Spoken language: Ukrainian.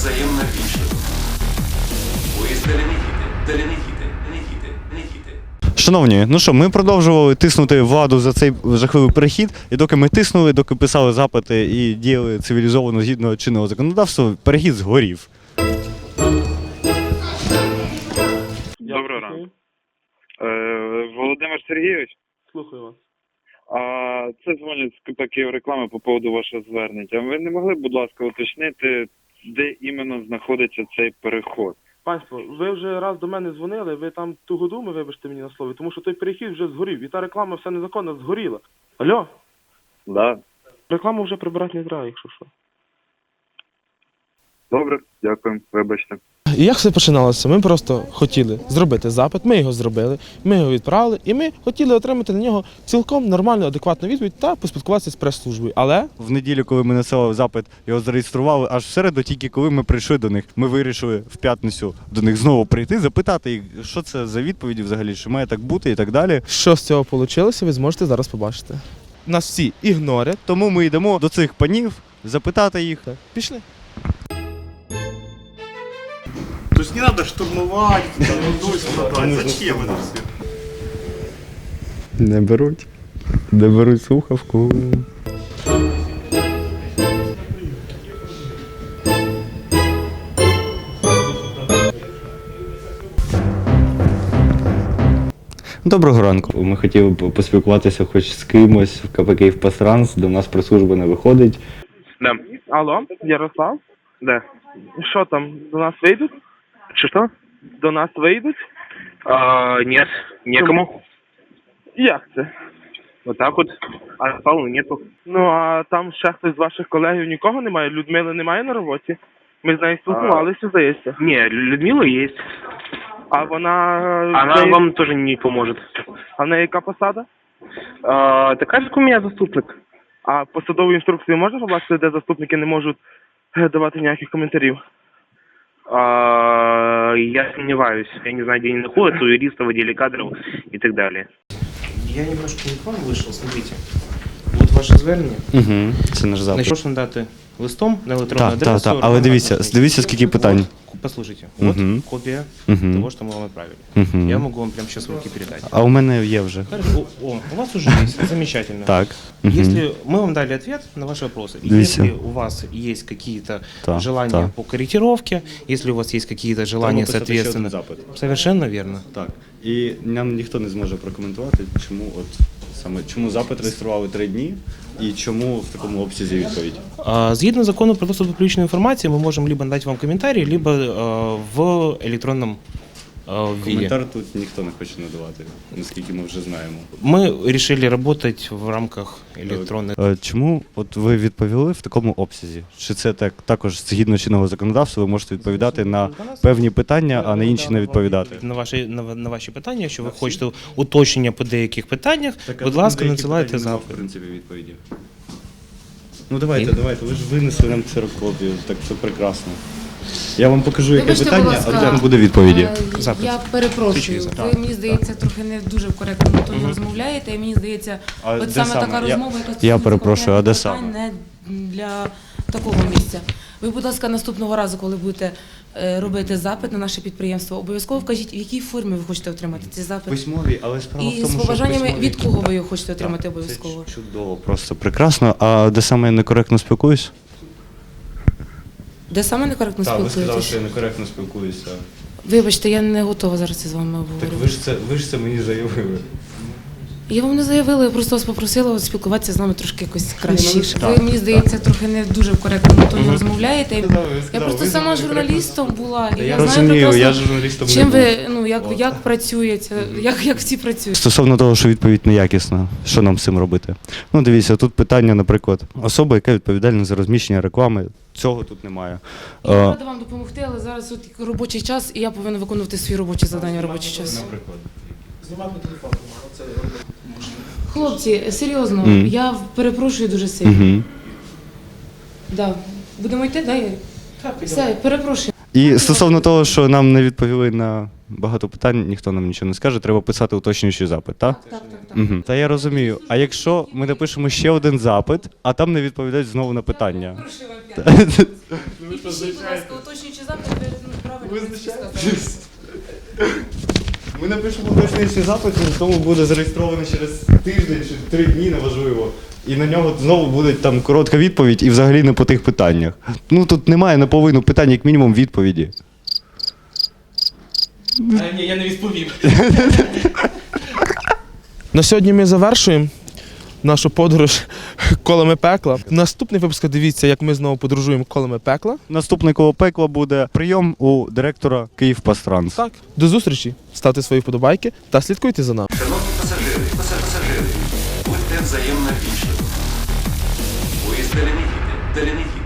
взаємно вічливо. Поїзд Теленіхіти, Теленіхіти, Нехіти, Нехіти. Шановні, ну що, ми продовжували тиснути владу за цей жахливий перехід. І доки ми тиснули, доки писали запити і діяли цивілізовано згідно чинного законодавства, перехід згорів. Доброго ранку. Е, Володимир Сергійович, Слухаю вас. а це дзвонять з КПК реклами по поводу вашого звернення. Ви не могли, будь ласка, уточнити де іменно знаходиться цей переход? Панство, ви вже раз до мене дзвонили, ви там ту году, ми вибачте мені на слові, тому що той перехід вже згорів, і та реклама вся незаконна згоріла. Алло, Да. рекламу вже прибирати не треба, якщо що. Добре, дякую, вибачте. І як все починалося? Ми просто хотіли зробити запит, ми його зробили, ми його відправили, і ми хотіли отримати на нього цілком нормальну, адекватну відповідь та поспілкуватися з прес-службою. Але В неділю, коли ми надсилали запит, його зареєстрували, аж в середу, тільки коли ми прийшли до них, ми вирішили в п'ятницю до них знову прийти, запитати їх, що це за відповіді взагалі, що має так бути і так далі. що з цього вийшло, ви зможете зараз побачити. Нас всі ігнорять. Тому ми йдемо до цих панів запитати їх. Так, пішли. То есть не надо штурмовать, там, Зачем это все? Не беруть. Не беруть слухавку. Доброго ранку. Ми хотіли б поспілкуватися хоч з кимось в КП Київ Пастранс. До нас прес-служба не виходить. Да. Алло, Ярослав? Да. Що там, до нас вийдуть? Що що? До нас вийдуть? А, нет, некому. Як це? Вот так вот. А Павла нету. Ну, а там ще хтось з ваших колегів нікого немає? Людмили немає на роботі? Ми з нею спілкувалися, здається. Не, Людмила есть. А вона... Она в вам тоже не поможет. А в неї яка посада? А, такая же, как у меня заступник. А посадову інструкцію можна побачити, де заступники не можуть е, давати ніяких коментарів? Я сомневаюсь. Я не знаю, где они находятся, у юристов, в отделе кадров и так далее. Я немножко не к вам вышел, смотрите. Вот ваше звернення. Угу. Це наш запит. Значить, можна дати листом на електронну Так, так, адресу. так. Але дивіться, дивіться, скільки питань. Вот, послушайте, вот Мгм. копия Мгм. того, что мы вам отправили. Мгм. Я могу вам прямо сейчас в руки передать. А у мене є вже. Хорошо. О, о, у вас уже есть, замечательно. Так. Мгм. Если мы вам дали ответ на ваши вопросы, Дивіться. если у вас есть какие-то Так, желания так. по корректировке, если у вас есть какие-то желания, соответственно, совершенно верно. Так. І нам ніхто не зможе прокоментувати, чому от саме чому запит реєстрували три дні і чому в такому обсязі відповідь. Згідно закону про доступ до публічної інформації, ми можемо либо надати вам коментарі, либо е, в електронному. Коментар тут ніхто не хоче надавати, наскільки ми вже знаємо. Ми вирішили працювати в рамках електронних. Е, Чому от ви відповіли в такому обсязі? Чи це так також згідно чинного законодавства? Ви можете відповідати на певні питання, а на інші не відповідати? На ваші на, на ваші питання, якщо ви хочете уточнення по деяких питаннях, будь ласка, надсилайте запит. в принципі відповіді. Ну давайте, давайте. Ви ж винесли нам ксерокопію, так це прекрасно. Я вам покажу, яке Вибачте, питання, будь ласка, там буде відповіді. е, Запит. Я перепрошую. Включили Ви мені здається трохи не дуже в коректному тоні розмовляєте. І мені здається, А де от саме саме? така Я- розмова, яка я стосується перепрошую, а де конкретних саме? питань, не для такого місця. Ви, будь ласка, наступного разу, коли будете е, робити запит на наше підприємство, обов'язково вкажіть, в якій формі ви хочете отримати цей запит. Письмові, але справа в І тому, з що побажаннями письмові- від кого ви його хочете отримати Так, обов'язково. Це чудово, просто прекрасно. А де саме я некоректно спілкуюсь? Де саме некоректно Так, ви сказали, спілкуєтесь? що я некоректно спілкуюся. Вибачте, я не готова зараз із вами Так обговорювати. ви ж це ви ж це мені заявили. Я вам не заявила, я просто вас попросила от спілкуватися з нами трошки якось кращіше. Так, Ви мені здається трохи не дуже в коректному тоні Мгм. розмовляєте. Сказали, Я просто ви сама журналістом була, і я, я знаю розумію, прекрасно, я журналістом не чим був. ви ну як як працюєте, як, як всі працюють. Стосовно того, що відповідь неякісна, що нам з цим робити? Ну, дивіться, тут питання, наприклад, особа, яка відповідальна за розміщення реклами, цього тут немає. Я Е, рада вам допомогти, але зараз от робочий час, і я повинна виконувати свої робочі завдання в робочий час. Наприклад. Хлопці, серйозно, Мгм. я перепрошую дуже сильно. Угу. Да. Будемо йти, да, Ярик? Все, перепрошую. І стосовно того, що нам не відповіли на багато питань, ніхто нам нічого не скаже, треба писати уточнюючий запит, так? Так, так, так. Угу. Та я розумію. А якщо ми напишемо ще один запит, а там не відповідають знову на питання. Перепрошую вам п'ятницю. І пишіть, будь ласка, уточнюючи запит, ви ну, правильно ви сказали. Ми напишемо точніший запит, він тому буде зареєстрований через тиждень чи три дні, неважливо. І на нього знову буде там коротка відповідь і взагалі не по тих питаннях. Ну тут немає наполовину питань, як мінімум, відповіді. Ні, я не відповів. На сьогодні ми завершуємо нашу подорож колами пекла. Наступний випуск дивіться, як ми знову подорожуємо колами пекла. Наступне коло пекла буде прийом у директора Київпастранс. Так, до зустрічі. Ставте свої вподобайки та слідкуйте за нами. Шановні пасажири, пасажири, будьте взаємно вічливими. Поїзд Теленихіти, Теленихіти.